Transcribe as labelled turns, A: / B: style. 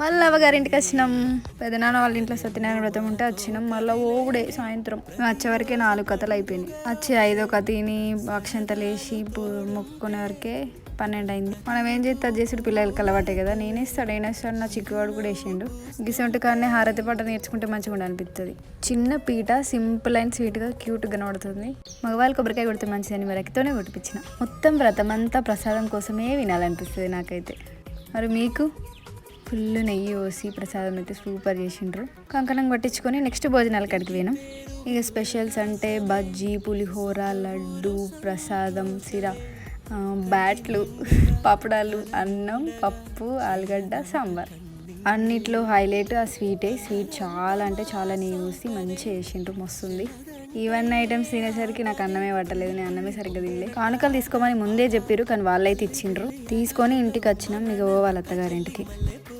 A: మళ్ళీ అవ్వగారింటికి వచ్చినాం. పెదనాన్న వాళ్ళ ఇంట్లో సత్యనారాయణ వ్రతం ఉంటే వచ్చినాం. మళ్ళీ ఓగుడే సాయంత్రం మేము వచ్చే వరకే నాలుగు కథలు అయిపోయినాయి. వచ్చి ఐదో కథని అక్షంతలు వేసి మొక్కుకునే వరకే పన్నెండు అయింది. మనం ఏం చేస్తే అది చేసుడు పిల్లలకి అలవాటే కదా. నేనే ఇస్తాడు ఇస్తాడు నా చిక్కువాడు కూడా వేసిండు. గిసొంటి కానీ హారతి పాట నేర్చుకుంటే మంచిగా అనిపిస్తుంది చిన్న పీట సింపుల్ అండ్ స్వీట్గా క్యూట్గా కనబడుతుంది మగవాళ్ళు కొబ్బరికాయ కొడితే మంచిదని వెరకితోనే కొట్టిపించిన. మొత్తం వ్రతం అంతా ప్రసాదం కోసమే వినాలనిపిస్తుంది నాకైతే. మరి మీకు? ఫుల్ నెయ్యి పోసి ప్రసాదం అయితే సూపర్ చేసిండ్రు. కంకణం పట్టించుకొని నెక్స్ట్ భోజనాలు కడికి పోయినాం. ఇక స్పెషల్స్ అంటే బజ్జీ పులిహోర లడ్డు ప్రసాదం సిరా బ్యాట్లు పపడాలు అన్నం పప్పు ఆలుగడ్డ సాంబార్. అన్నిట్లో హైలైట్ ఆ స్వీటే స్వీట్ చాలా అంటే చాలా నెయ్యి పూసి మంచిగా వేసిండ్రు మస్తుంది ఇవన్నీ ఐటమ్స్ తినేసరికి నాకు అన్నమే పట్టలేదు నేను అన్నమే సరిగ్గా తినలేదు కానుకలు తీసుకోమని ముందే చెప్పారు కానీ వాళ్ళైతే ఇచ్చిండ్రు. తీసుకొని ఇంటికి వచ్చినాం ఇక వాళ్ళ అత్తగారింటికి.